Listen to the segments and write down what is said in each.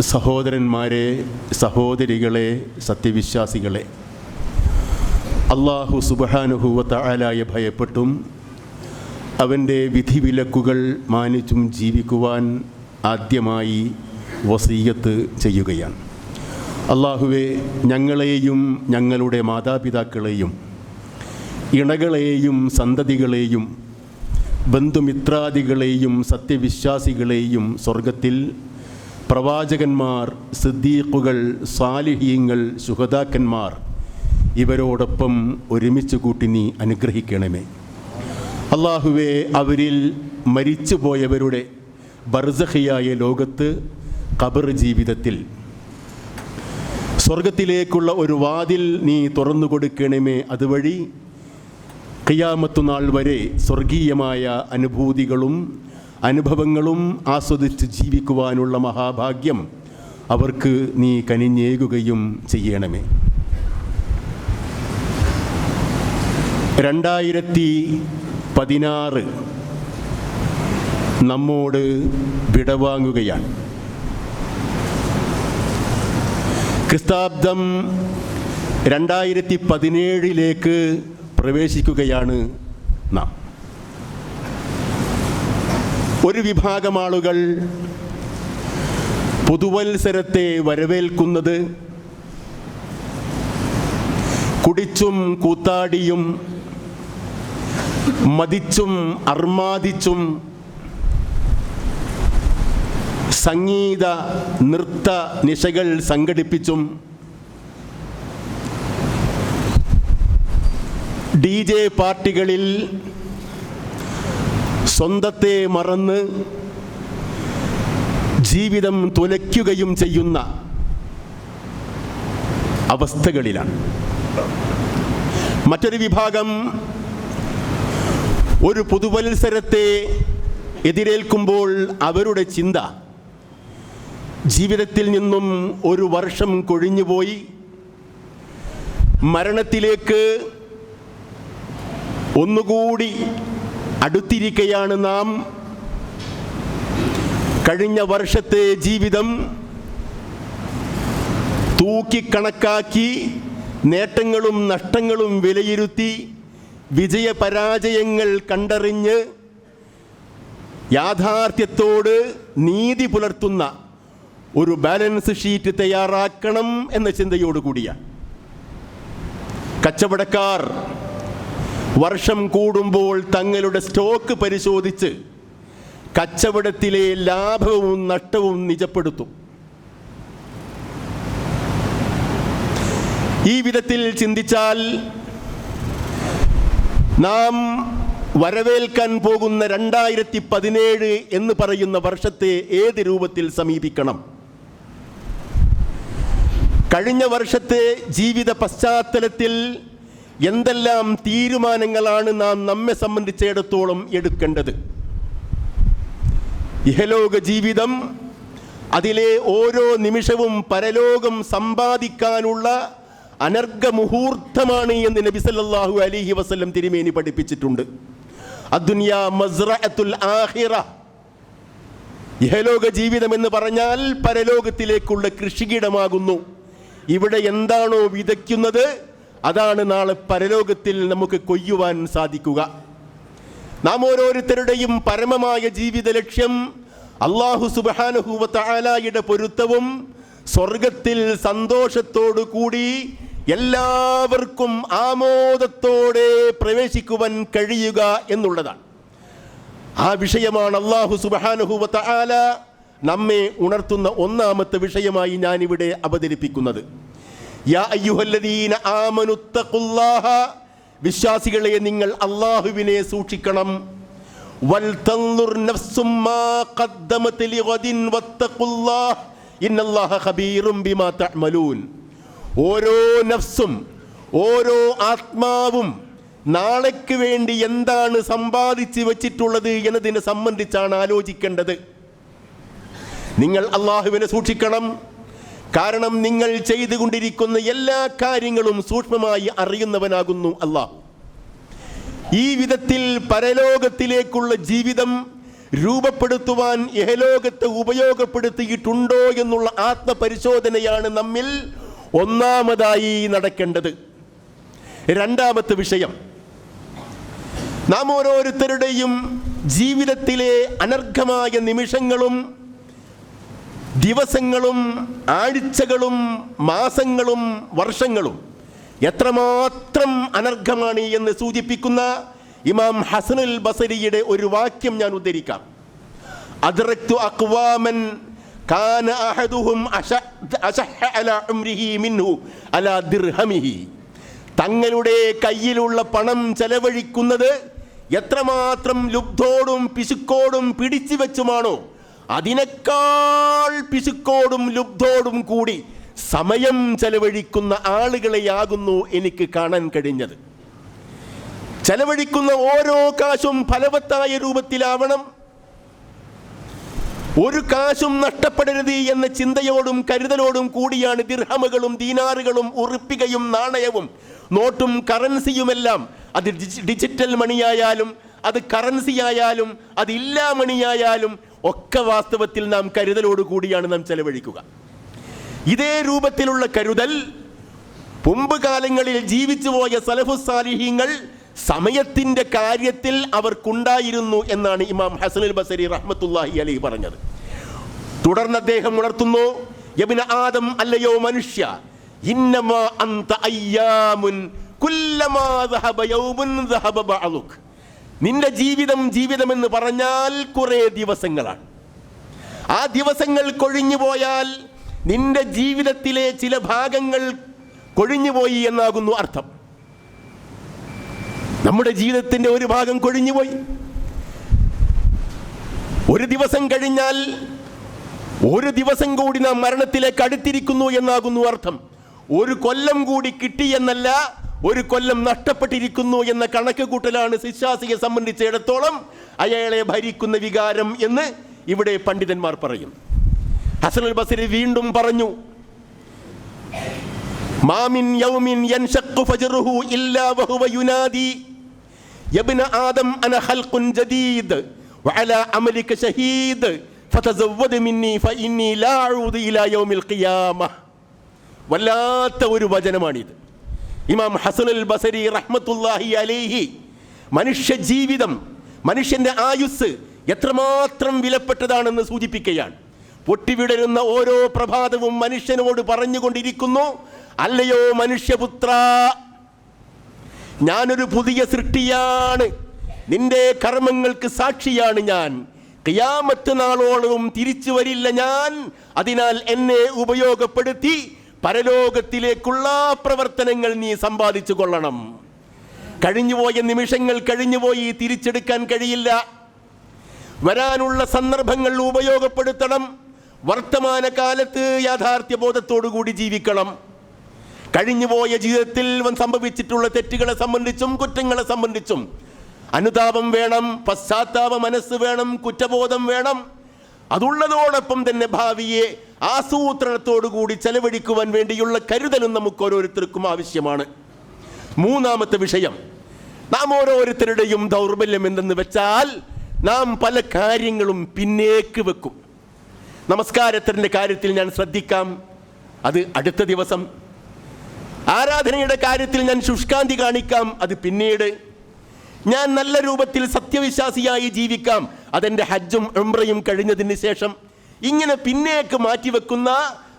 സഹോദരന്മാരെ സഹോദരികളെ സത്യവിശ്വാസികളെ. അള്ളാഹു സുബഹാനുഭൂവത്ത ആലായ ഭയപ്പെട്ടും അവന്റെ വിധിവിലക്കുകൾ മാനിച്ചും ജീവിക്കുവാൻ ആദ്യമായി വസീയത്ത് ചെയ്യുകയാണ്. അള്ളാഹുവെ ഞങ്ങളെയും ഞങ്ങളുടെ മാതാപിതാക്കളെയും ഇണകളെയും സന്തതികളെയും ബന്ധുമിത്രാദികളെയും സത്യവിശ്വാസികളെയും സ്വർഗത്തിൽ പ്രവാചകന്മാർ സിദ്ദീഖുകൾ സാലിഹീങ്ങൾ സുഹതാക്കന്മാർ ഇവരോടൊപ്പം ഒരുമിച്ച് കൂട്ടി നീ അനുഗ്രഹിക്കണമേ. അള്ളാഹുവെ അവരിൽ മരിച്ചുപോയവരുടെ ബർസഹിയായ ലോകത്ത് ഖബർ ജീവിതത്തിൽ. സ്വർഗത്തിലേക്കുള്ള ഒരു വാതിൽ നീ തുറന്നു കൊടുക്കണമേ അതുവഴി കയ്യാമത്തുനാൾ വരെ സ്വർഗീയമായ അനുഭൂതികളും അനുഭവങ്ങളും ആസ്വദിച്ച് ജീവിക്കുവാനുള്ള മഹാഭാഗ്യം അവർക്ക് നീ കനിഞ്ഞേകുകയും ചെയ്യണമേ. രണ്ടായിരത്തി പതിനാറ് നമ്മോട് വിടവാങ്ങുകയാണ്. ക്രിസ്താബ്ദം രണ്ടായിരത്തി പതിനേഴിലേക്ക് പ്രവേശിക്കുകയാണ് നാം. ഒരു വിഭാഗം ആളുകൾ പുതുവത്സരത്തെ വരവേൽക്കുന്നത് കുടിച്ചും കൂത്താടിയും മതിച്ചും അർമാദിച്ചും സംഗീത നൃത്ത നിശകൾ സംഘടിപ്പിച്ചും ഡി ജെ പാർട്ടികളിൽ സ്വന്തത്തെ മറന്ന് ജീവിതം തുലയ്ക്കുകയും ചെയ്യുന്ന അവസ്ഥകളിലാണ്. മറ്റൊരു വിഭാഗം ഒരു പുതുവത്സരത്തെ എതിരേൽക്കുമ്പോൾ അവരുടെ ചിന്ത ജീവിതത്തിൽ നിന്നും ഒരു വർഷം കൊഴിഞ്ഞുപോയി മരണത്തിലേക്ക് ഒന്നുകൂടി അടുത്തിരിക്കുകയാണ് നാം. കഴിഞ്ഞ വർഷത്തെ ജീവിതം തൂക്കിക്കണക്കാക്കി നേട്ടങ്ങളും നഷ്ടങ്ങളും വിലയിരുത്തി വിജയപരാജയങ്ങൾ കണ്ടറിഞ്ഞ് യാഥാർത്ഥ്യത്തോട് നീതി പുലർത്തുന്ന ഒരു ബാലൻസ് ഷീറ്റ് തയ്യാറാക്കണം എന്ന ചിന്തയോടുകൂടിയാണ് കച്ചവടക്കാർ വർഷം കൂടുമ്പോൾ തങ്ങളുടെ സ്റ്റോക്ക് പരിശോധിച്ച് കച്ചവടത്തിലെ ലാഭവും നഷ്ടവും നിജപ്പെടുത്തും. ഈ വിധത്തിൽ ചിന്തിച്ചാൽ നാം വരവേൽക്കാൻ പോകുന്ന രണ്ടായിരത്തി പതിനേഴ് എന്ന് പറയുന്ന വർഷത്തെ ഏത് രൂപത്തിൽ സമീപിക്കണം? കഴിഞ്ഞ വർഷത്തെ ജീവിത പശ്ചാത്തലത്തിൽ എന്തെല്ലാം തീരുമാനങ്ങളാണ് നാം നമ്മെ സംബന്ധിച്ചിടത്തോളം എടുക്കേണ്ടത്? ഇഹലോക ജീവിതം അതിലെ ഓരോ നിമിഷവും പരലോകം സമ്പാദിക്കാനുള്ള അനർഘ മുഹൂർത്തമാണ് എന്ന് നബി സല്ലല്ലാഹു അലൈഹി വസല്ലം തിരുമേനി പഠിപ്പിച്ചിട്ടുണ്ട്. മസ്റഅത്തുൽ ആഹിറ ഇഹലോക ജീവിതം എന്ന് പറഞ്ഞാൽ പരലോകത്തിലേക്കുള്ള കൃഷിയിടമാകുന്നു ഇവിടെ എന്താണോ വിതയ്ക്കുന്നത്? അതാണ് നാളെ പരലോകത്തിൽ നമുക്ക് കൊയ്യുവാൻ സാധിക്കുക. നാം ഓരോരുത്തരുടെയും പരമമായ ജീവിത ലക്ഷ്യം അള്ളാഹു സുബാനുഹൂവത്തായാലയുടെ പൊരുത്തവും സ്വർഗത്തിൽ സന്തോഷത്തോടു കൂടി എല്ലാവർക്കും ആമോദത്തോടെ പ്രവേശിക്കുവാൻ കഴിയുക എന്നുള്ളതാണ്. ആ വിഷയമാണ് അള്ളാഹു സുബാനുഹൂവത്ത ആല നമ്മെ ഉണർത്തുന്ന ഒന്നാമത്തെ വിഷയമായി ഞാനിവിടെ അവതരിപ്പിക്കുന്നത്. വിശ്വാസികളെ നിങ്ങൾ അള്ളാഹുവിനെ സൂക്ഷിക്കണം. ഓരോ നഫ്സും ഓരോ ആത്മാവും നാളേക്ക് വേണ്ടി എന്താണ് സമ്പാദിച്ച് വെച്ചിട്ടുള്ളത് എന്നതിനെ സംബന്ധിച്ചാണ് ആലോചിക്കേണ്ടത്. നിങ്ങൾ അള്ളാഹുവിനെ സൂക്ഷിക്കണം. കാരണം നിങ്ങൾ ചെയ്തുകൊണ്ടിരിക്കുന്ന എല്ലാ കാര്യങ്ങളും സൂക്ഷ്മമായി അറിയുന്നവനാകുന്നു അള്ളാഹു ഈ വിധത്തിൽ പരലോകത്തിലേക്കുള്ള ജീവിതം രൂപപ്പെടുത്തുവാൻ ഇഹലോകത്തെ ഉപയോഗപ്പെടുത്തിയിട്ടുണ്ടോ എന്നുള്ള ആത്മപരിശോധനയാണ് നമ്മിൽ ഒന്നാമതായി നടക്കേണ്ടത്. രണ്ടാമത്തെ വിഷയം. നാം ഓരോരുത്തരുടെയും ജീവിതത്തിലെ അനർഘമായ നിമിഷങ്ങളും ദിവസങ്ങളും ആഴ്ചകളും മാസങ്ങളും വർഷങ്ങളും എത്രമാത്രം അനർഘമാണ് എന്ന് സൂചിപ്പിക്കുന്ന ഇമാം ഹസനുൽ ബസരിയുടെ ഒരു വാക്യം ഞാൻ ഉദ്ധരിക്കാം. അദ്റക്തു അക്വാമൻ കാന അഹദുഹും മിൻഹു അലാ ദിർഹമിഹി. തങ്ങളുടെ കയ്യിലുള്ള പണം ചെലവഴിക്കുന്നത് എത്രമാത്രം ലുബ്ധോടും പിശുക്കോടും പിടിച്ചു വെച്ചുമാണോ അതിനേക്കാൾ പിശുക്കോടും ലുബ്ധോടും കൂടി സമയം ചെലവഴിക്കുന്ന ആളുകളെയാകുന്നു എനിക്ക് കാണാൻ കഴിഞ്ഞത്. ചെലവഴിക്കുന്ന ഓരോ കാശും ഫലവത്തായ രൂപത്തിലാവണം. ഒരു കാശും നഷ്ടപ്പെടരുത് എന്ന ചിന്തയോടും കരുതലോടും കൂടിയാണ് ദിർഹമുകളും ദീനാറുകളും ഉറുപ്പികയും നാണയവും. നോട്ടും കറൻസിയുമെല്ലാം അത് ഡിജി- ഡിജിറ്റൽ മണിയായാലും അത് കറൻസിയായാലും അത് ഇല്ലാ മണിയായാലും ഒക്കെ വാസ്തവത്തിൽ നാം കരുതലോടുകൂടിയാണ് നാം ചെലവഴിക്കുക. ഇതേ രൂപത്തിലുള്ള കരുതൽ മുമ്പ് കാലങ്ങളിൽ ജീവിച്ചു പോയ സലഫുസാലിഹീങ്ങൾ സമയത്തിന്റെ കാര്യത്തിൽ അവർക്കുണ്ടായിരുന്നു എന്നാണ് ഇമാം ഹസനുൽ ബസരി റഹ്മത്തുല്ലാഹി അലി പറഞ്ഞത്. തുടർന്ന് അദ്ദേഹം ഉണർത്തുന്നു യബിന ആദം അല്ലയോ മനുഷ്യ ഇന്നമാ അന്ത അയ്യാമുൻ കുല്ലമാ ദഹബ യൗമുൻ ദഹബ ബഅദുക്. നിന്റെ ജീവിതം ജീവിതമെന്ന് പറഞ്ഞാൽ കുറേ ദിവസങ്ങളാണ്. ആ ദിവസങ്ങൾ കൊഴിഞ്ഞു പോയാൽ നിന്റെ ജീവിതത്തിലെ ചില ഭാഗങ്ങൾ കൊഴിഞ്ഞുപോയി എന്നാകുന്നു അർത്ഥം. നമ്മുടെ ജീവിതത്തിന്റെ ഒരു ഭാഗം കൊഴിഞ്ഞുപോയി ഒരു ദിവസം കഴിഞ്ഞാൽ ഒരു ദിവസം കൂടി നാം മരണത്തിലേക്ക് അടുത്തിരിക്കുന്നു എന്നാകുന്നു അർത്ഥം. ഒരു കൊല്ലം കൂടി കിട്ടി എന്നല്ല ഒരു കൊല്ലം നഷ്ടപ്പെട്ടിരിക്കുന്നു എന്ന കണക്ക് കൂട്ടലാണ് ശിശാസിയെ സംബന്ധിച്ചിടത്തോളം അയാളെ ഭരിക്കുന്ന വികാരം എന്ന് ഇവിടെ പണ്ഡിതന്മാർ പറയും. ഹസനുൽ ബസരി വീണ്ടും പറഞ്ഞു മാമിൻ യൗമിൻ യൻഷഖു ഫജ്റുഹു ഇല്ലാ വഹുവ യുനാദി യബ്ന ആദം അന ഖൽഖുൻ ജദീദ് വഅലാ അമലിക ഷഹീദ് ഫതസവ്വദ് മിന്നി ഫഇന്നി ലാ അഊദു ഇലാ യൗമിൽ ഖിയാമ. വല്ലാത്ത ഒരു വചനമാണിത്. ഇമാം ഹസൻ അൽ ബസരി റഹ്മത്തുല്ലാഹി അലൈഹി മനുഷ്യ ജീവിതം മനുഷ്യന്റെ ആയുസ് എത്രമാത്രം വിലപ്പെട്ടതാണെന്ന് സൂചിപ്പിക്കുകയാണ്. പൊട്ടിവിടരുന്ന ഓരോ പ്രഭാതവും മനുഷ്യനോട് പറഞ്ഞുകൊണ്ടിരിക്കുന്നു അല്ലയോ മനുഷ്യപുത്ര ഞാനൊരു പുതിയ സൃഷ്ടിയാണ്. നിന്റെ കർമ്മങ്ങൾക്ക് സാക്ഷിയാണ് ഞാൻ. കിയാമത്ത് നാളോളവും തിരിച്ചു വരില്ല ഞാൻ. അതിനാൽ എന്നെ ഉപയോഗപ്പെടുത്തി പരലോകത്തിലേക്കുള്ള പ്രവർത്തനങ്ങൾ നീ സമ്പാദിച്ചു കൊള്ളണം. കഴിഞ്ഞുപോയ നിമിഷങ്ങൾ കഴിഞ്ഞുപോയി തിരിച്ചെടുക്കാൻ കഴിയില്ല. വരാനുള്ള സന്ദർഭങ്ങൾ ഉപയോഗപ്പെടുത്തണം. വർത്തമാനകാലത്ത് യാഥാർത്ഥ്യ ബോധത്തോടുകൂടി ജീവിക്കണം. കഴിഞ്ഞുപോയ ജീവിതത്തിൽ സംഭവിച്ചിട്ടുള്ള തെറ്റുകളെ സംബന്ധിച്ചും കുറ്റങ്ങളെ സംബന്ധിച്ചും അനുതാപം വേണം പശ്ചാത്താപ മനസ്സ് വേണം കുറ്റബോധം വേണം. അതുള്ളതോടൊപ്പം തന്നെ ഭാവിയെ ആസൂത്രണത്തോടുകൂടി ചെലവഴിക്കുവാൻ വേണ്ടിയുള്ള കരുതലും നമുക്ക് ഓരോരുത്തർക്കും ആവശ്യമാണ്. മൂന്നാമത്തെ വിഷയം നാം ഓരോരുത്തരുടെയും ദൗർബല്യം എന്തെന്ന് വെച്ചാൽ നാം പല കാര്യങ്ങളും പിന്നേക്ക് വെക്കും. നമസ്കാരത്തിന്റെ കാര്യത്തിൽ ഞാൻ ശ്രദ്ധിക്കാം. അത് അടുത്ത ദിവസം. ആരാധനയുടെ കാര്യത്തിൽ ഞാൻ ശുഷ്കാന്തി കാണിക്കാം. അത് പിന്നീട് ഞാൻ നല്ല രൂപത്തിൽ സത്യവിശ്വാസിയായി ജീവിക്കാം. അതെന്റെ ഹജ്ജും ഉംറയും കഴിഞ്ഞതിന് ശേഷം ഇങ്ങനെ പിന്നേക്ക് മാറ്റിവെക്കുന്ന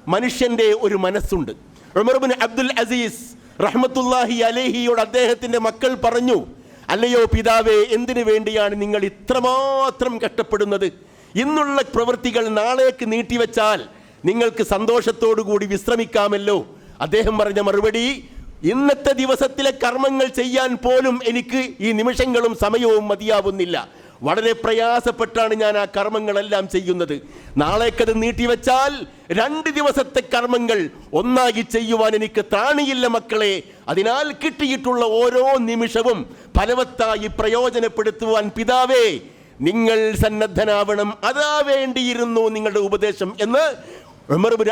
മനുഷ്യന്റെ ഒരു മനസ്സുണ്ട്. ഉമർബിൻ അബ്ദുൽ അസീസ് റഹ്മത്തുല്ലാഹി അലേഹിയോട് അദ്ദേഹത്തിന്റെ മക്കൾ പറഞ്ഞു അല്ലയോ പിതാവേ എന്തിനു വേണ്ടിയാണ് നിങ്ങൾ ഇത്രമാത്രം കഷ്ടപ്പെടുന്നത്? ഇന്നുള്ള പ്രവൃത്തികൾ നാളേക്ക് നീട്ടിവെച്ചാൽ നിങ്ങൾക്ക് സന്തോഷത്തോടു കൂടി വിശ്രമിക്കാമല്ലോ. അദ്ദേഹം പറഞ്ഞ മറുപടി ഇന്നത്തെ ദിവസത്തിലെ കർമ്മങ്ങൾ ചെയ്യാൻ പോലും എനിക്ക് ഈ നിമിഷങ്ങളും സമയവും മതിയാവുന്നില്ല. വളരെ പ്രയാസപ്പെട്ടാണ് ഞാൻ ആ കർമ്മങ്ങളെല്ലാം ചെയ്യുന്നത്. നാളേക്കത് നീട്ടിവെച്ചാൽ രണ്ട് ദിവസത്തെ കർമ്മങ്ങൾ ഒന്നാകി ചെയ്യുവാൻ എനിക്ക് ത്രാണിയില്ല മക്കളെ. അതിനാൽ കിട്ടിയിട്ടുള്ള ഓരോ നിമിഷവും ഫലവത്തായി പ്രയോജനപ്പെടുത്തുവാൻ പിതാവേ നിങ്ങൾ സന്നദ്ധനാവണം. അതാ വേണ്ടിയിരുന്നു നിങ്ങളുടെ ഉപദേശം എന്ന്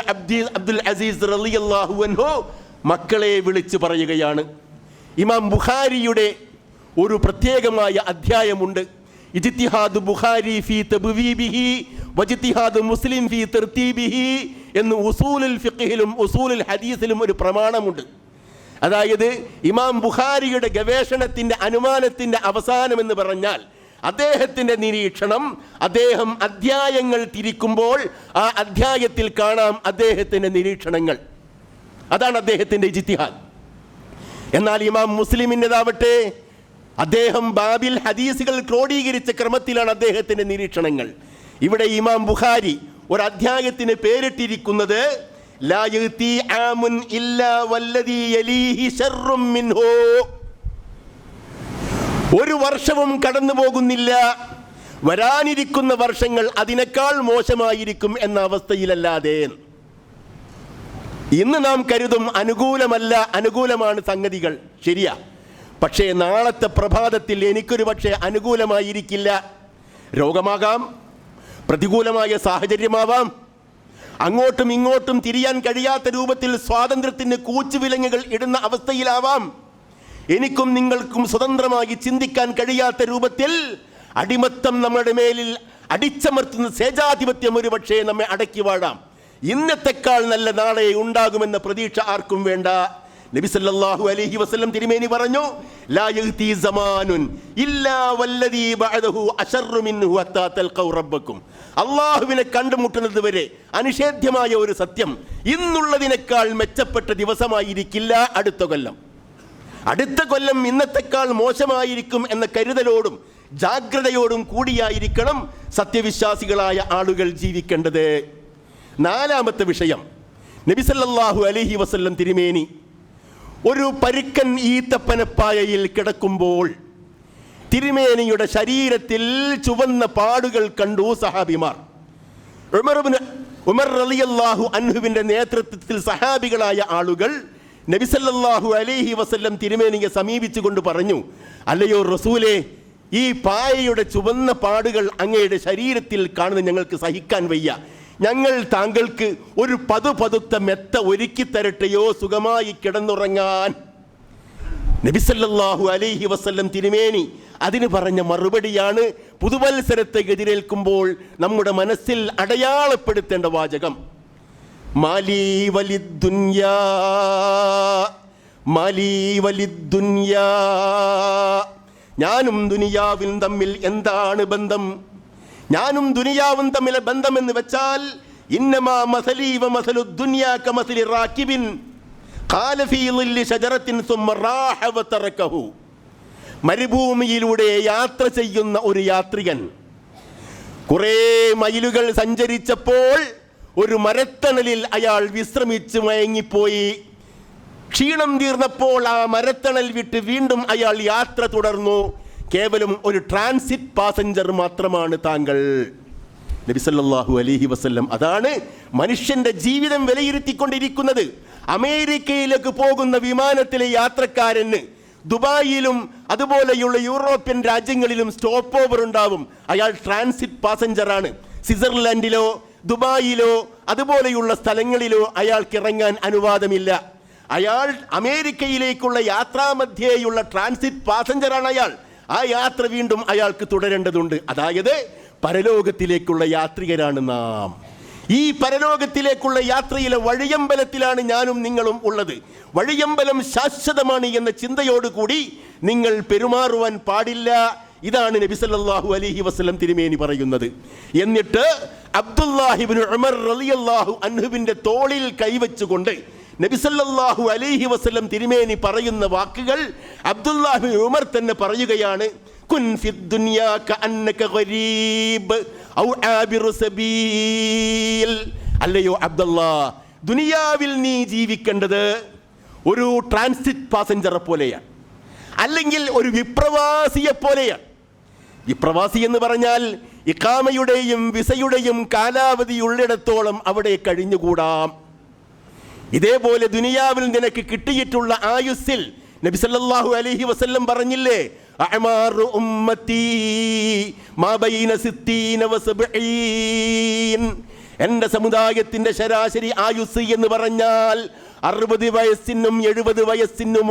അബ്ദുൽ അസീസ് റളിയല്ലാഹു അൻഹു മക്കളെ വിളിച്ചു പറയുകയാണ്. ഇമാം ബുഖാരിയുടെ ഒരു പ്രത്യേകമായ അധ്യായമുണ്ട്. ഇജിത്തിഹാദ് ബുഖാരി ഫി തബ്വീബിഹി വജിത്തിഹാദ് മുസ്ലിം ഫി തർതീബിഹി എന്ന് ഉസൂലുൽ ഫിഖിലും ഉസൂലുൽ ഹദീസിലും ഒരു പ്രമാണമുണ്ട്. അതായത് ഇമാം ബുഖാരിയുടെ ഗവേഷണത്തിന്റെ അനുമാനത്തിന്റെ അവസാനം എന്ന് പറഞ്ഞാൽ അദ്ദേഹത്തിന്റെ നിരീക്ഷണം അദ്ദേഹം അധ്യായങ്ങൾ തിരിക്കുമ്പോൾ ആ അധ്യായത്തിൽ കാണാം അദ്ദേഹത്തിന്റെ നിരീക്ഷണങ്ങൾ. അതാണ് അദ്ദേഹത്തിന്റെ ജിത്തിഹാദ് എന്നാൽ ഇമാം മുസ്ലിമിന്റെതാവട്ടെ അദ്ദേഹം ബാബിൽ ഹദീസുകൾ ക്രോഡീകരിച്ച ക്രമത്തിലാണ് അദ്ദേഹത്തിന്റെ നിരീക്ഷണങ്ങൾ. ഇവിടെ ഇമാം ബുഖാരി ഒരു അധ്യായത്തിന് പേരിട്ടിരിക്കുന്നത് ഒരു വർഷവും കടന്നു പോകുന്നില്ല. വരാനിരിക്കുന്ന വർഷങ്ങൾ അതിനേക്കാൾ മോശമായിരിക്കും എന്ന അവസ്ഥയിലല്ലാതെ. ഇന്ന് നാം കരുതും അനുകൂലമല്ല അനുകൂലമാണ് സംഗതികൾ. ശരിയാ. പക്ഷേ നാളത്തെ പ്രഭാതത്തിൽ എനിക്കൊരു പക്ഷേ അനുകൂലമായിരിക്കില്ല. രോഗമാകാം പ്രതികൂലമായ സാഹചര്യമാവാം. അങ്ങോട്ടും ഇങ്ങോട്ടും തിരിയാൻ കഴിയാത്ത രൂപത്തിൽ സ്വാതന്ത്ര്യത്തിന് കൂച്ചുവിലങ്ങുകൾ ഇടുന്ന അവസ്ഥയിലാവാം. എനിക്കും നിങ്ങൾക്കും സ്വതന്ത്രമായി ചിന്തിക്കാൻ കഴിയാത്ത രൂപത്തിൽ അടിമത്തം നമ്മുടെ മേലിൽ അടിച്ചമർത്തുന്ന സേജാധിപത്യം ഒരു പക്ഷേ നമ്മെ അടക്കി വാഴാം. ഇന്നത്തെക്കാൾ നല്ല നാളെ ഉണ്ടാകുമെന്ന പ്രതീക്ഷ ആർക്കും വേണ്ട. നബി സല്ലല്ലാഹു അലൈഹി വസല്ലം തിരുമേനി പറഞ്ഞു ലാ ഇല്ലാ വല്ലദീ ബഅദഹു മിൻഹു അള്ളാഹുവിനെ കണ്ടുമുട്ടുന്നത് വരെ അനിഷേധ്യമായ ഒരു സത്യം ഇന്നുള്ളതിനേക്കാൾ മെച്ചപ്പെട്ട ദിവസമായിരിക്കില്ല അടുത്ത കൊല്ലം. അടുത്ത കൊല്ലം ഇന്നത്തെക്കാൾ മോശമായിരിക്കും എന്ന കരുതലോടും ജാഗ്രതയോടും കൂടിയായിരിക്കണം സത്യവിശ്വാസികളായ ആളുകൾ ജീവിക്കേണ്ടത്. നാലാമത്തെ വിഷയം. നബിസല്ലാഹു അലഹി വസല്ലം തിരുമേനി ഒരു പരുക്കൻ ഈത്തപ്പനപ്പായയിൽ കിടക്കുമ്പോൾ തിരുമേനിയുടെ ശരീരത്തിൽ ചുവന്ന പാടുകൾ കണ്ടു സഹാബിമാർ. ഉമർബിന് ഉമർ റളിയല്ലാഹു അൻഹുവിന്റെ നേതൃത്വത്തിൽ സഹാബികളായ ആളുകൾ നബിസല്ലാഹു അലൈഹി വസല്ലം തിരുമേനിയെ സമീപിച്ചുകൊണ്ട് പറഞ്ഞു അല്ലയോ റസൂലെ ഈ പായയുടെ ചുവന്ന പാടുകൾ അങ്ങയുടെ ശരീരത്തിൽ കാണുന്ന ഞങ്ങൾക്ക് സഹിക്കാൻ വയ്യ. ഞങ്ങൾ താങ്കൾക്ക് ഒരു പതുപതുത്ത മെത്ത ഒരുക്കി തരട്ടെയോ സുഖമായി കിടന്നുറങ്ങാൻ. നബിസല്ലാഹു അലൈഹി വസല്ലം തിരുമേനി അതിന് പറഞ്ഞ മറുപടിയാണ് പുതുവത്സരത്തെ എതിരേൽക്കുമ്പോൾ നമ്മുടെ മനസ്സിൽ അടയാളപ്പെടുത്തേണ്ട വാചകം. മാലി വലിദ്ദുന്യാ മാലി വലിദ്ദുന്യാ ഞാനും ദുനിയാവിൽ തമ്മിൽ എന്താണ് ബന്ധം? ഞാനും ദുനിയാവും തമ്മിലെ ബന്ധമെന്ന് വെച്ചാൽ ഇന്നമാ മസലീവ മസലു ദുനിയാ കമസലി റാക്കിബിൻ മരുഭൂമിയിലൂടെ യാത്ര ചെയ്യുന്ന ഒരു യാത്രികൻ കുറേ മൈലുകൾ സഞ്ചരിച്ചപ്പോൾ ഒരു മരത്തണലിൽ അയാൾ വിശ്രമിച്ച് മയങ്ങിപ്പോയി. ക്ഷീണം തീർന്നപ്പോൾ ആ മരത്തണൽ വിട്ട് വീണ്ടും അയാൾ യാത്ര തുടർന്നു. കേവലം ഒരു ട്രാൻസിറ്റ് പാസഞ്ചർ മാത്രമാണ് താങ്കൾ. നബിസല്ലാഹു അലഹി വസ്ല്ലം. അതാണ് മനുഷ്യന്റെ ജീവിതം വിലയിരുത്തിക്കൊണ്ടിരിക്കുന്നത്. അമേരിക്കയിലേക്ക് പോകുന്ന വിമാനത്തിലെ യാത്രക്കാരന് ദുബായിലും അതുപോലെയുള്ള യൂറോപ്യൻ രാജ്യങ്ങളിലും സ്റ്റോപ്പ് ഓവർ ഉണ്ടാവും. അയാൾ ട്രാൻസിറ്റ് പാസഞ്ചറാണ് സ്വിറ്റ്സർലൻഡിലോ ദുബായിലോ അതുപോലെയുള്ള സ്ഥലങ്ങളിലോ അയാൾക്ക് ഇറങ്ങാൻ അനുവാദമില്ല. അയാൾ അമേരിക്കയിലേക്കുള്ള യാത്രാമധ്യേയുള്ള ട്രാൻസിറ്റ് പാസഞ്ചറാണ് അയാൾ. ആ യാത്ര വീണ്ടും അയാൾക്ക് തുടരേണ്ടതുണ്ട്. അതായത് പരലോകത്തിലേക്കുള്ള യാത്രികരാണ് നാം. ഈ പരലോകത്തിലേക്കുള്ള യാത്രയിലെ വഴിയമ്പലത്തിലാണ് ഞാനും നിങ്ങളും ഉള്ളത്. വഴിയമ്പലം ശാശ്വതമാണ് എന്ന ചിന്തയോടുകൂടി നിങ്ങൾ പെരുമാറുവാൻ പാടില്ല. ഇതാണ് നബി സല്ലല്ലാഹു അലൈഹി വസല്ലം തിരുമേനി പറയുന്നത്. എന്നിട്ട് അബ്ദുല്ലാഹിബിൻ ഉമർ റളിയല്ലാഹു തോളിൽ കൈവച്ചുകൊണ്ട് നബിസല്ലാഹു അലൈഹി വസ്ലം തിരുമേനി പറയുന്ന വാക്കുകൾ അബ്ദുല്ലാഹി ഉമർ തന്നെ പറയുകയാണ്. കുൻ ദുനിയാ ഔ സബീൽ. അല്ലയോ അബ്ദുല്ലാ ദുനിയാവിൽ നീ ജീവിക്കേണ്ടത് ഒരു ട്രാൻസിറ്റ് പാസഞ്ചറെ പോലെയാണ്. അല്ലെങ്കിൽ ഒരു വിപ്രവാസിയെ പോലെയാണ്. വിപ്രവാസി എന്ന് പറഞ്ഞാൽ ഇക്കാമയുടെയും വിസയുടെയും കാലാവധി ഉള്ളിടത്തോളം അവിടെ കഴിഞ്ഞുകൂടാം. ഇതേപോലെ ദുനിയാവിൽ നിനക്ക് കിട്ടിയിട്ടുള്ള ആയുസ്സിൽ നബി സല്ലല്ലാഹു അലൈഹി വസല്ലം പറഞ്ഞില്ലേ അഅ്മാറു ഉമ്മത്തി മാ ബൈന ശരാശരി ആയുസ് എന്ന് പറഞ്ഞാൽ അറുപത് വയസ്സിനും എഴുപത് വയസ്സിനും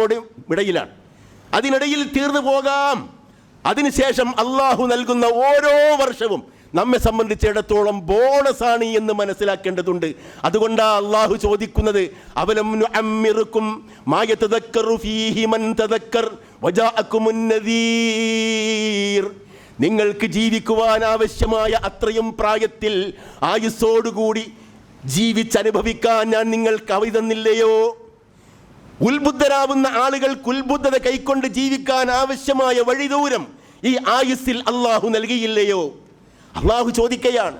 ഇടയിലാണ്. അതിനിടയിൽ തീർന്നു പോകാം. അതിനുശേഷം അള്ളാഹു നൽകുന്ന ഓരോ വർഷവും നമ്മെ സംബന്ധിച്ചിടത്തോളം ബോണസാണ് എന്ന് മനസ്സിലാക്കേണ്ടതുണ്ട്. അതുകൊണ്ടാണ് അള്ളാഹു ചോദിക്കുന്നത് അവലം അമ്മിറുക്കും നിങ്ങൾക്ക് ജീവിക്കുവാൻ ആവശ്യമായ അത്രയും പ്രായത്തിൽ ആയുസ്സോടുകൂടി ജീവിച്ചനുഭവിക്കാൻ ഞാൻ നിങ്ങൾക്ക് അവധി തന്നില്ലയോ? ഉത്ബുദ്ധരാവുന്ന ആളുകൾക്ക് ഉത്ബുദ്ധത കൈക്കൊണ്ട് ജീവിക്കാൻ ആവശ്യമായ വഴിദൂരം ഈ ആയുസ്സിൽ അള്ളാഹു നൽകിയില്ലയോ? അള്ളാഹു ചോദിക്കുകയാണ്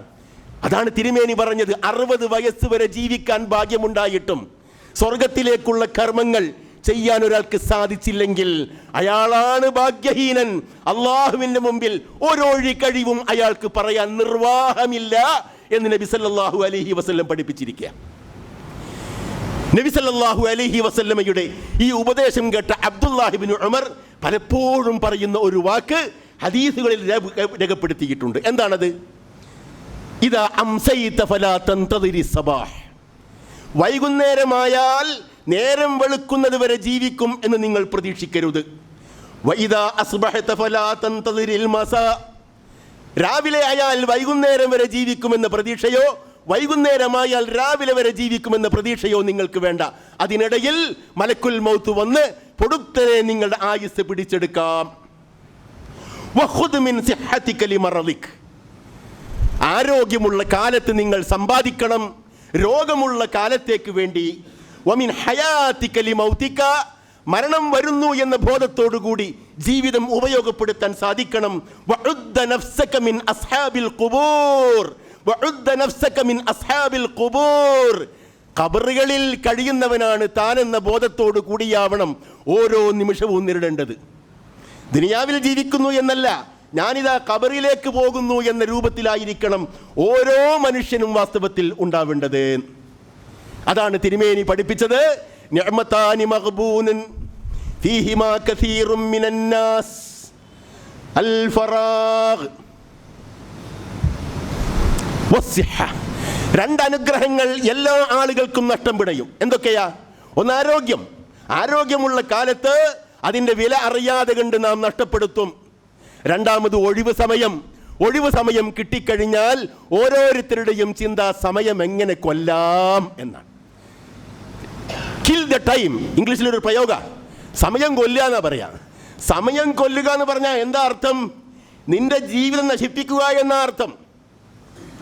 അതാണ് തിരുമേനി പറഞ്ഞത് അറുപത് വയസ്സ് വരെ ജീവിക്കാൻ ഭാഗ്യമുണ്ടായിട്ടും സ്വർഗത്തിലേക്കുള്ള കർമ്മങ്ങൾ ചെയ്യാൻ ഒരാൾക്ക് സാധിച്ചില്ലെങ്കിൽ അയാളാണ് ഭാഗ്യഹീനൻ. അള്ളാഹുവിന്റെ മുമ്പിൽ ഒരൊഴി കഴിവും അയാൾക്ക് പറയാൻ നിർവാഹമില്ല എന്ന് നബി സല്ലല്ലാഹു അലൈഹി വസല്ലം പഠിപ്പിച്ചിരിക്കുക. നബി സല്ലല്ലാഹു അലൈഹി വസല്ലമയുടെ ഈ ഉപദേശം കേട്ട അബ്ദുല്ലാഹിബിൻ ഉമർ പലപ്പോഴും പറയുന്ന ഒരു വാക്ക് ഹദീസുകളിൽ രേഖപ്പെടുത്തിയിട്ടുണ്ട്. എന്താണത്? ഇതാ അംസൈത ഫലാ തന്തദിരി സബാഹ്. വൈകുന്നേരമായാൽ നേരം വെളുക്കുന്നത് വരെ ജീവിക്കും എന്ന് നിങ്ങൾ പ്രതീക്ഷിക്കരുത്. രാവിലെ ആയാൽ വൈകുന്നേരം വരെ ജീവിക്കുമെന്ന പ്രതീക്ഷയോ വൈകുന്നേരമായാൽ രാവിലെ വരെ ജീവിക്കുമെന്ന പ്രതീക്ഷയോ നിങ്ങൾക്ക് വേണ്ട. അതിനിടയിൽ മലക്കുൽ മൗത്ത് വന്ന് പൊടുത്തനെ നിങ്ങളുടെ ആയുസ് പിടിച്ചെടുക്കാം. ആരോഗ്യമുള്ള കാലത്ത് നിങ്ങൾ സമ്പാദിക്കണം രോഗമുള്ള കാലത്തേക്ക് വേണ്ടി. വമിൻ ഹയാത്തിക്കലി മൗത്തിക്ക മരണം വരുന്നു എന്ന ബോധത്തോടുകൂടി ജീവിതം ഉപയോഗപ്പെടുത്താൻ സാധിക്കണം. ഖബറുകളിൽ കഴിയുന്നവനാണ് താനെന്ന ബോധത്തോടു കൂടിയാവണം ഓരോ നിമിഷവും നേരിടേണ്ടത്. ദുനിയാവിൽ ജീവിക്കുന്നു എന്നല്ല ഞാനിതാ കബറിലേക്ക് പോകുന്നു എന്ന രൂപത്തിലായിരിക്കണം ഓരോ മനുഷ്യനും വാസ്തവത്തിൽ ഉണ്ടാവേണ്ടത്. അതാണ് തിരുമേനി പഠിപ്പിച്ചത്. രണ്ട് അനുഗ്രഹങ്ങൾ എല്ലാ ആളുകൾക്കും നഷ്ടം പിടയും എന്തൊക്കെയാ? ഒന്ന് ആരോഗ്യം. ആരോഗ്യമുള്ള കാലത്ത് അതിന്റെ വില അറിയാതെ കണ്ട് നാം നഷ്ടപ്പെടുത്തും. രണ്ടാമത് ഒഴിവ് സമയം. ഒഴിവ് സമയം കിട്ടിക്കഴിഞ്ഞാൽ ഓരോരുത്തരുടെയും ചിന്ത സമയം എങ്ങനെ കൊല്ലാം എന്നാണ്. കിൽ ദ ടൈം ഇംഗ്ലീഷിലൊരു പ്രയോഗ. സമയം കൊല്ലുക എന്നാ പറയാ. സമയം കൊല്ലുക എന്ന് പറഞ്ഞാൽ എന്താ അർത്ഥം? നിന്റെ ജീവിതം നശിപ്പിക്കുക എന്ന അർത്ഥം.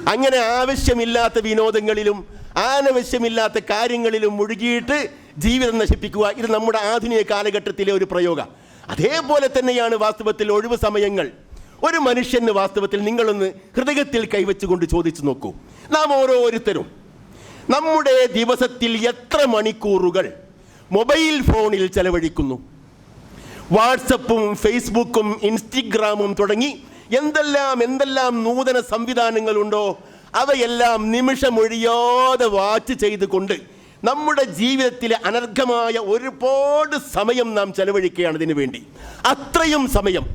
അങ്ങനെ ആവശ്യമില്ലാത്ത വിനോദങ്ങളിലും ആനാവശ്യമില്ലാത്ത കാര്യങ്ങളിലും മുഴുകിയിട്ട് ജീവിതം നശിപ്പിക്കുക ഇത് നമ്മുടെ ആധുനിക കാലഘട്ടത്തിലെ ഒരു പ്രയോഗം. അതേപോലെ തന്നെയാണ് വാസ്തവത്തിൽ ഒഴിവ് സമയങ്ങൾ. ഒരു മനുഷ്യന് വാസ്തവത്തിൽ നിങ്ങളൊന്ന് ഹൃദയത്തിൽ കൈവച്ചുകൊണ്ട് ചോദിച്ചു നോക്കൂ. നാം ഓരോരുത്തരും നമ്മുടെ ദിവസത്തിൽ എത്ര മണിക്കൂറുകൾ മൊബൈൽ ഫോണിൽ ചെലവഴിക്കുന്നു? വാട്സപ്പും ഫേസ്ബുക്കും ഇൻസ്റ്റഗ്രാമും തുടങ്ങി എന്തെല്ലാം എന്തെല്ലാം നൂതന സംവിധാനങ്ങളുണ്ടോ അവയെല്ലാം നിമിഷമൊഴിയാതെ വാച്ച് ചെയ്തുകൊണ്ട് നമ്മുടെ ജീവിതത്തിലെ അനർഘമായ ഒരുപാട് സമയം നാം ചെലവഴിക്കുകയാണ് ഇതിനു വേണ്ടി. അത്രയും സമയം.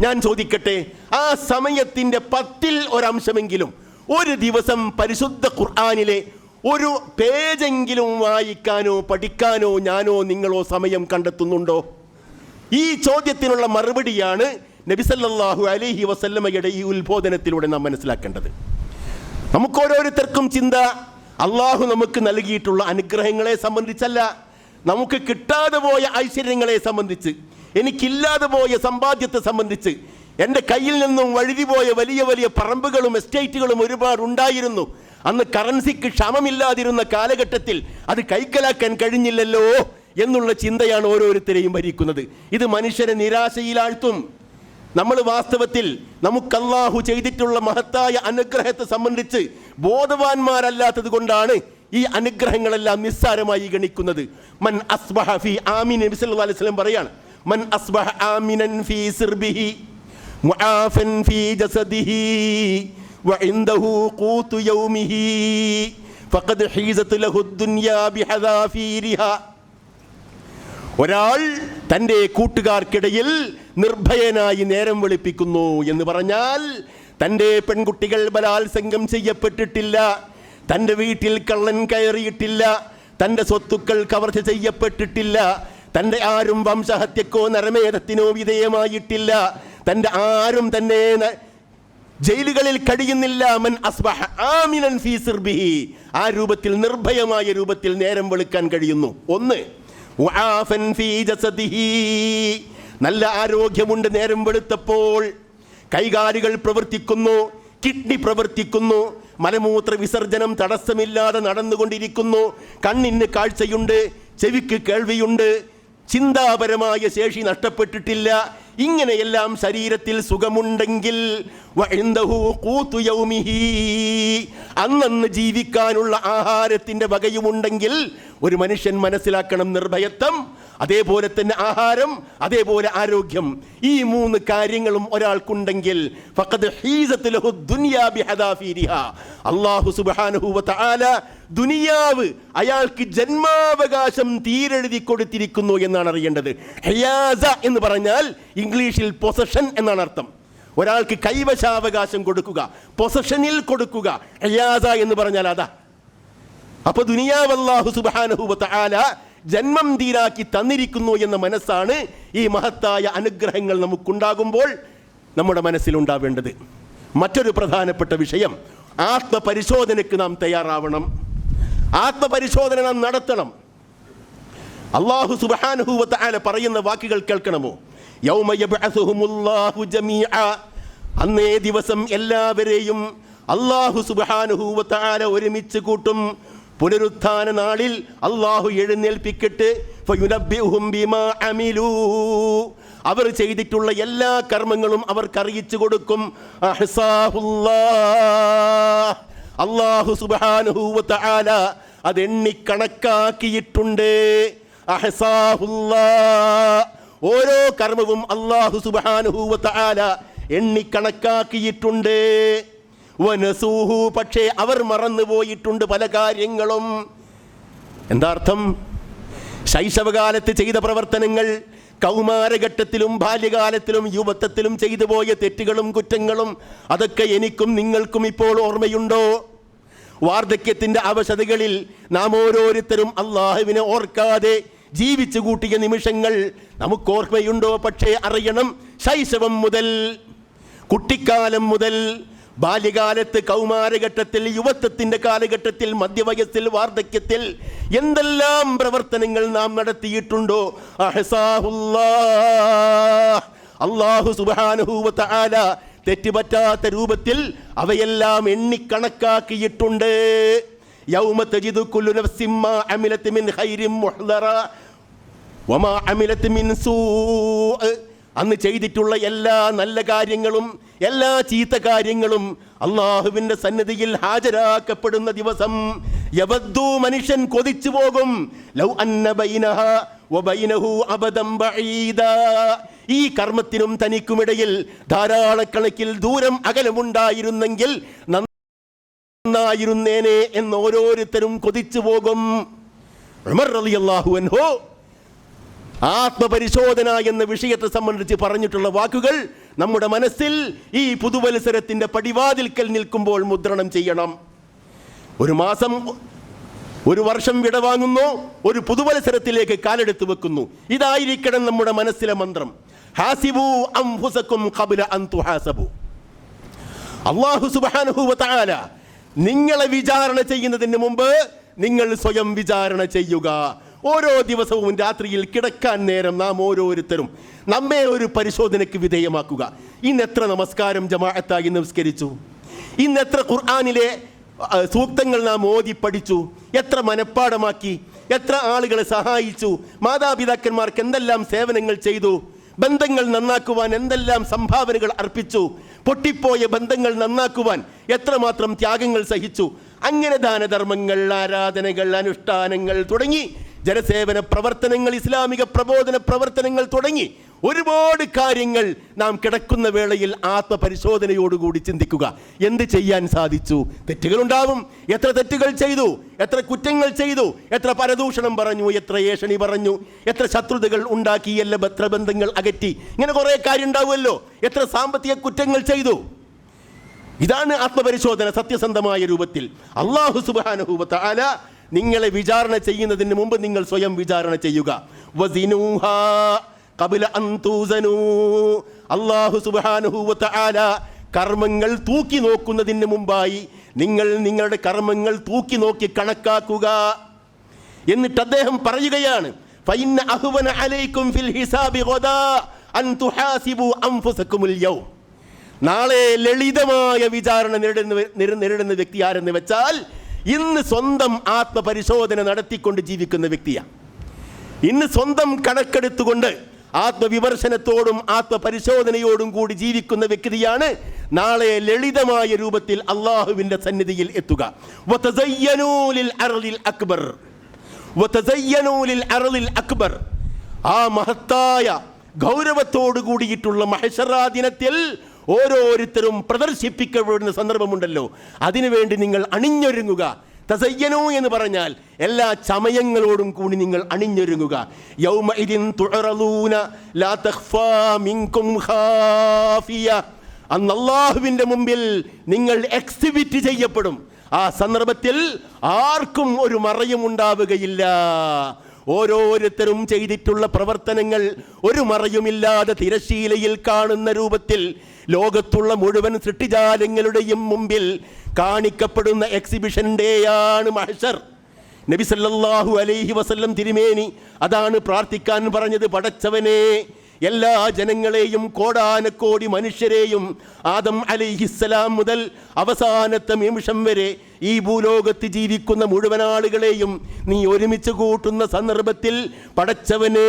ഞാൻ ചോദിക്കട്ടെ ആ സമയത്തിന്റെ പത്തിൽ ഒരംശമെങ്കിലും ഒരു ദിവസം പരിശുദ്ധ ഖുർആാനിലെ ഒരു പേജെങ്കിലും വായിക്കാനോ പഠിക്കാനോ ഞാനോ നിങ്ങളോ സമയം കണ്ടെത്തുന്നുണ്ടോ? ഈ ചോദ്യത്തിനുള്ള മറുപടിയാണ് നബിസല്ലാഹു അലൈഹി വസല്ലമ്മയുടെ ഈ ഉത്ബോധനത്തിലൂടെ നാം മനസ്സിലാക്കേണ്ടത്. നമുക്ക് ഓരോരുത്തർക്കും ചിന്ത അള്ളാഹു നമുക്ക് നൽകിയിട്ടുള്ള അനുഗ്രഹങ്ങളെ സംബന്ധിച്ചല്ല. നമുക്ക് കിട്ടാതെ പോയ ഐശ്വര്യങ്ങളെ സംബന്ധിച്ച് എനിക്കില്ലാതെ പോയ സമ്പാദ്യത്തെ സംബന്ധിച്ച് എന്റെ കയ്യിൽ നിന്നും വഴുതി പോയ വലിയ വലിയ പറമ്പുകളും എസ്റ്റേറ്റുകളും ഒരുപാട് ഉണ്ടായിരുന്നു. അന്ന് കറൻസിക്ക് ക്ഷമമില്ലാതിരുന്ന കാലഘട്ടത്തിൽ അത് കൈക്കലാക്കാൻ കഴിഞ്ഞില്ലല്ലോ എന്നുള്ള ചിന്തയാണ് ഓരോരുത്തരെയും ഭരിക്കുന്നത്. ഇത് മനുഷ്യരെ നിരാശയിലാഴ്ത്തും. നമ്മൾ വാസ്തവത്തിൽ നമുക്ക് അല്ലാഹു ചെയ്തിട്ടുള്ള മഹത്തായ അനുഗ്രഹത്തെ സംബന്ധിച്ച് ബോധവാന്മാരല്ലാത്തത് കൊണ്ടാണ് ഈ അനുഗ്രഹങ്ങളെല്ലാം നിസ്സാരമായി ഗണിക്കുന്നത്. മൻ അസ്ബഹ ഫി ആമിൻ നബി അലൈഹി വസല്ലം പറയാണ് മൻ അസ്ബഹ ആമിനൻ ഫീ സിർബിഹി മുആഫൻ ഫീ ജസദിഹി വഇന്ദഹു ഖൂതു യൗമിഹി ഫഖദ് ഹീസത് ലഹു ദുനിയാ ബിഹദാഫീരിഹാ. ഒരാൾ തന്റെ കൂട്ടുകാർക്കിടയിൽ നിർഭയനായി നേരം വെളുപ്പിക്കുന്നു എന്ന് പറഞ്ഞാൽ തന്റെ പെൺകുട്ടികൾ ബലാത്സംഗം ചെയ്യപ്പെട്ടിട്ടില്ല തന്റെ വീട്ടിൽ കള്ളൻ കയറിയിട്ടില്ല തന്റെ സ്വത്തുക്കൾ കവർച്ച ചെയ്യപ്പെട്ടിട്ടില്ല തന്റെ ആരും വംശഹത്യക്കോ നരമേധത്തിനോ വിധേയമായിട്ടില്ല തന്റെ ആരും തന്നെ ജയിലുകളിൽ കഴിയുന്നില്ല. മൻ അസ്ബഹ ആമിനൻ ഫീ സിർബിഹി. ആ രൂപത്തിൽ നിർഭയമായ രൂപത്തിൽ നേരം വെളുക്കാൻ കഴിയുന്നു. ഒന്ന് ഫീ ജസദിഹി. നല്ല ആരോഗ്യമുണ്ട് നേരം വെളുത്തപ്പോൾ. കൈകാലുകൾ പ്രവർത്തിക്കുന്നു കിഡ്നി പ്രവർത്തിക്കുന്നു മലമൂത്ര വിസർജനം തടസ്സമില്ലാതെ നടന്നുകൊണ്ടിരിക്കുന്നു. കണ്ണിന് കാഴ്ചയുണ്ട് ചെവിക്ക് കേൾവിയുണ്ട്. ചിന്താപരമായ ശേഷി നഷ്ടപ്പെട്ടിട്ടില്ല. ഇങ്ങനെയെല്ലാം ശരീരത്തിൽ സുഖമുണ്ടെങ്കിൽ. അന്നന്ന് ജീവിക്കാനുള്ള ആഹാരത്തിന്റെ വകയുമുണ്ടെങ്കിൽ ഒരു മനുഷ്യൻ മനസ്സിലാക്കണം നിർഭയത്വം. അതേപോലെ തന്നെ ആഹാരം അതേപോലെ ആരോഗ്യം. ഈ മൂന്ന് കാര്യങ്ങളും ഒരാൾക്കുണ്ടെങ്കിൽ വ തആല ദുനിയാവ് അയാൾക്ക് ജന്മാവകാശം തീരെഴുതി കൊടുത്തിരിക്കുന്നു എന്നാണ് അറിയേണ്ടത്. ഹയാസ എന്ന് പറഞ്ഞാൽ ഇംഗ്ലീഷിൽ പൊസഷൻ എന്നാണ് അർത്ഥം. ഒരാൾക്ക് കൈവശാവകാശം കൊടുക്കുക പൊസഷനിൽ കൊടുക്കുക ഹയാസ എന്ന് പറഞ്ഞാൽ അതാ. അപ്പൊ ദുനിയാവ് അല്ലാഹു സുബ്ഹാനഹു വ തആല ജന്മം തീരാക്കി തന്നിരിക്കുന്നു എന്ന മനസ്സാണ് ഈ മഹത്തായ അനുഗ്രഹങ്ങൾ നമുക്കുണ്ടാകുമ്പോൾ നമ്മുടെ മനസ്സിലുണ്ടാവേണ്ടത്. മറ്റൊരു പ്രധാനപ്പെട്ട വിഷയം ആത്മപരിശോധനയ്ക്ക് നാം തയ്യാറാവണം. ആത്മപരിശോധന നാം നടത്തണം. അള്ളാഹു സുബ്ഹാനഹു വ പറയുന്ന വാക്കുകൾ കേൾക്കണമോ? അന്നേ ദിവസം എല്ലാവരെയും അള്ളാഹു സുബ്ഹാനഹു ആല ഒരുമിച്ച് കൂട്ടും. പുനരുത്ഥാന നാളിൽ അള്ളാഹു എഴുന്നേൽപ്പിക്കട്ട്. അവർ ചെയ്തിട്ടുള്ള എല്ലാ കർമ്മങ്ങളും അവർക്ക് അറിയിച്ചു കൊടുക്കും അള്ളാഹു സുബ്ഹാനഹു ആല തആല അത് എണ്ണിക്കണക്കാക്കിയിട്ടുണ്ട് അഹ്സാഹുല്ലാ ഓരോ കർമ്മവും അള്ളാഹു സുബ്ഹാനഹു ആല എണ്ണി എണ്ണിക്കണക്കാക്കിയിട്ടുണ്ട് വനസൂഹു പക്ഷേ അവർ മറന്നുപോയിട്ടുണ്ട് പല കാര്യങ്ങളും. എന്താർത്ഥം? ശൈശവകാലത്ത് ചെയ്ത പ്രവർത്തനങ്ങൾ കൗമാരഘട്ടത്തിലും ബാല്യകാലത്തിലും യുവത്വത്തിലും ചെയ്തു പോയ തെറ്റുകളും കുറ്റങ്ങളും അതൊക്കെ എനിക്കും നിങ്ങൾക്കും ഇപ്പോൾ ഓർമ്മയുണ്ടോ? വാർദ്ധക്യത്തിന്റെ അവശതകളിൽ നാം ഓരോരുത്തരും അള്ളാഹുവിനെ ഓർക്കാതെ ജീവിച്ചു കൂട്ടിയ നിമിഷങ്ങൾ നമുക്ക് ഓർമ്മയുണ്ടോ? പക്ഷേ അറിയണം ശൈശവം മുതൽ കുട്ടിക്കാലം മുതൽ ബാല്യകാലത്ത് കൗമാരഘട്ടത്തിൽ യുവത്വത്തിന്റെ കാലഘട്ടത്തിൽ മധ്യവയസ്സിൽ വാർദ്ധക്യത്തിൽ എന്തെല്ലാം പ്രവർത്തനങ്ങൾ നാം നടത്തിയിട്ടുണ്ടോ? അള്ളാഹു വ തആല തെറ്റുപറ്റാത്ത രൂപത്തിൽ അവയെല്ലാം എണ്ണിക്കണക്കാക്കിയിട്ടുണ്ട് യൗമ തജിദു. അന്ന് ചെയ്തിട്ടുള്ള എല്ലാ നല്ല കാര്യങ്ങളും എല്ലാ ചീത്ത കാര്യങ്ങളും അള്ളാഹുവിന്റെ സന്നിധിയിൽ ഹാജരാക്കപ്പെടുന്ന ദിവസം യവദ്ദു മനുഷ്യൻ കൊതിച്ചു പോകും ലൗ അന്ന ബൈനഹ. ഈ കർമ്മത്തിനും തനിക്കുമിടയിൽ ധാരാളക്കണക്കിൽ ദൂരം അകലമുണ്ടായിരുന്നെങ്കിൽ നന്നായിരുന്നേനെ എന്ന് ഓരോരുത്തരും കൊതിച്ചു പോകും റളിയല്ലാഹു അൻഹു ആത്മപരിശോധന എന്ന വിഷയത്തെ സംബന്ധിച്ച് പറഞ്ഞിട്ടുള്ള വാക്കുകൾ നമ്മുടെ മനസ്സിൽ ഈ പുതുവത്സരത്തിന്റെ പടിവാതിൽക്കൽ നിൽക്കുമ്പോൾ മുദ്രണം ചെയ്യണം. ഒരു മാസം ഒരു വർഷം വിടവാങ്ങുന്നു ഒരു പുതുവത്സരത്തിലേക്ക് കാലെടുത്ത് വെക്കുന്നു. ഇതായിരിക്കണം നമ്മുടെ മനസ്സിലെ മന്ത്രം. ഹാസിബു അംഫുസക്കും ഖബ്ല അൻ തുഹാസബു. അള്ളാഹു സുബ്ഹാനഹു വ നിങ്ങളെ വിചാരണ ചെയ്യുന്നതിന് മുമ്പ് നിങ്ങൾ സ്വയം വിചാരണ ചെയ്യുക. ഓരോ ദിവസവും രാത്രിയിൽ കിടക്കാൻ നേരം നാം ഓരോരുത്തരും നമ്മെ ഒരു പരിശോധനയ്ക്ക് വിധേയമാക്കുക. ഇന്ന് എത്ര നമസ്കാരം ജമാഅത്തായി നമസ്കരിച്ചു ഇന്ന് എത്ര ഖുർആാനിലെ സൂക്തങ്ങൾ നാം ഓതി പഠിച്ചു. എത്ര മനഃപ്പാടമാക്കി. എത്ര ആളുകളെ സഹായിച്ചു. മാതാപിതാക്കന്മാർക്ക് എന്തെല്ലാം സേവനങ്ങൾ ചെയ്തു. ബന്ധങ്ങൾ നന്നാക്കുവാൻ എന്തെല്ലാം സംഭാവനകൾ അർപ്പിച്ചു. പൊട്ടിപ്പോയ ബന്ധങ്ങൾ നന്നാക്കുവാൻ എത്രമാത്രം ത്യാഗങ്ങൾ സഹിച്ചു. അങ്ങനെ ദാനധർമ്മങ്ങൾ ആരാധനകൾ അനുഷ്ഠാനങ്ങൾ തുടങ്ങി ജനസേവന പ്രവർത്തനങ്ങൾ ഇസ്ലാമിക പ്രബോധന പ്രവർത്തനങ്ങൾ തുടങ്ങി ഒരുപാട് കാര്യങ്ങൾ നാം കിടക്കുന്ന വേളയിൽ ആത്മപരിശോധനയോടുകൂടി ചിന്തിക്കുക. എന്ത് ചെയ്യാൻ സാധിച്ചു? തെറ്റുകളുണ്ടാവും. എത്ര തെറ്റുകൾ ചെയ്തു? എത്ര കുറ്റങ്ങൾ ചെയ്തു? എത്ര പരദൂഷണം പറഞ്ഞു? എത്ര ഏഷണി പറഞ്ഞു? എത്ര ശത്രുതകൾ ഉണ്ടാക്കി? എല്ലാ ബന്ധങ്ങൾ അകറ്റി. ഇങ്ങനെ കുറേ കാര്യം ഉണ്ടാവുമല്ലോ എത്ര സാമ്പത്തിക കുറ്റങ്ങൾ ചെയ്തു? ഇതാണ് ആത്മപരിശോധന സത്യസന്ധമായ രൂപത്തിൽ. അള്ളാഹു സുബാനുഭൂവത്ത ആല നിങ്ങളെ വിചാരണ ചെയ്യുന്നതിന് മുമ്പ് നിങ്ങൾ സ്വയം വിചാരണ ചെയ്യുക. കർമ്മങ്ങൾ തൂക്കി നോക്കുന്നതിന് മുമ്പായി നിങ്ങൾ നിങ്ങളുടെ കർമ്മങ്ങൾ തൂക്കി നോക്കി കണക്കാക്കുക. എന്നിട്ട് അദ്ദേഹം പറയുകയാണ് നാളെ ലളിതമായ വിചാരണ നേരിടുന്ന നേരി- നേരിടുന്ന വ്യക്തി ആരെന്ന് വെച്ചാൽ ഇന്ന് സ്വന്തം ആത്മപരിശോധന നടത്തിക്കൊണ്ട് ജീവിക്കുന്ന വ്യക്തിയാണ് ഇന്ന് സ്വന്തം കണക്കെടുത്തുകൊണ്ട് ആത്മവിമർശനത്തോടും ആത്മപരിശോധനയോടും കൂടി ജീവിക്കുന്ന വ്യക്തിയാണ് നാളെ ലളിതമായ രൂപത്തിൽ അള്ളാഹുവിന്റെ സന്നിധിയിൽ എത്തുക. അക്ബർ. അക്ബർ. ആ മഹത്തായ ഗൗരവത്തോടു കൂടിയിട്ടുള്ള മഹേശ്വരാ ദിനത്തിൽ ഓരോരുത്തരും പ്രദർശിപ്പിക്കപ്പെടുന്ന സന്ദർഭമുണ്ടല്ലോ. അതിനുവേണ്ടി നിങ്ങൾ അണിഞ്ഞൊരുങ്ങുക. തസയ്യനു എന്ന് പറഞ്ഞാൽ എല്ലാ ചമയങ്ങളോടും കൂടി നിങ്ങൾ അണിഞ്ഞൊരുങ്ങുക. തുഅറലൂന ലാ ഖാഫിയ. മുമ്പിൽ നിങ്ങൾ എക്സിബിറ്റ് ചെയ്യപ്പെടും. ആ സന്ദർഭത്തിൽ ആർക്കും ഒരു മറയും ഉണ്ടാവുകയില്ല. ഓരോരുത്തരും ചെയ്തിട്ടുള്ള പ്രവർത്തനങ്ങൾ ഒരു മറയുമില്ലാതെ തിരശീലയിൽ കാണുന്ന രൂപത്തിൽ ലോകത്തുള്ള മുഴുവൻ സൃഷ്ടിജാലങ്ങളുടെയും മുമ്പിൽ കാണിക്കപ്പെടുന്ന എക്സിബിഷന്റെയാണ് മഹഷർ നബി സല്ലല്ലാഹു അലൈഹി വസല്ലം തിരുമേനി അതാണ് പ്രാർത്ഥിക്കാൻ പറഞ്ഞത് പടച്ചവനെ. എല്ലാ ജനങ്ങളെയും കോടാനക്കോടി മനുഷ്യരെയും ആദം അലൈഹിസ്സലാം മുതൽ അവസാനത്തെ നിമിഷം വരെ ഈ ഭൂലോകത്ത് ജീവിക്കുന്ന മുഴുവൻ ആളുകളെയും നീ ഒരുമിച്ച് കൂട്ടുന്ന സന്ദർഭത്തിൽ പടച്ചവനെ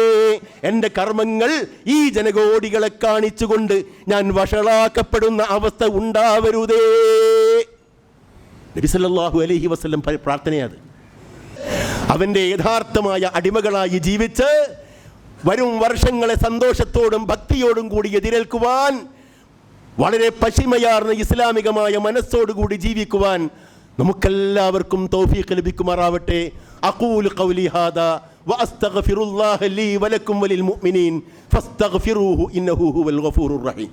എന്റെ കർമ്മങ്ങൾ ഈ ജനകോടികളെ കാണിച്ചുകൊണ്ട് ഞാൻ വഷളാക്കപ്പെടുന്ന അവസ്ഥ ഉണ്ടാവരുതേ. നബിസല്ലാഹു അലഹി പ- പ്രാർത്ഥനയത് അവന്റെ യഥാർത്ഥമായ അടിമകളായി ജീവിച്ച് വരും വർഷങ്ങളെ സന്തോഷത്തോടും ഭക്തിയോടും കൂടി എതിരേൽക്കുവാൻ വളരെ പശിമയാർന്ന ഇസ്ലാമികമായ മനസ്സോടുകൂടി ജീവിക്കുവാൻ നമുക്കെല്ലാവർക്കും തൗഫീഖ് ലഭിക്കുമാറാവട്ടെ. അഖൂൽ ഖൗലി ഹാദാ വഅസ്തഗ്ഫിറുല്ലാഹ ലീ വലക്കും വലിൽ മുഅ്മിനീൻ ഫസ്തഗ്ഫിറൂഹു ഇന്നഹു ഹുവൽ ഗഫൂറുർ റഹീം.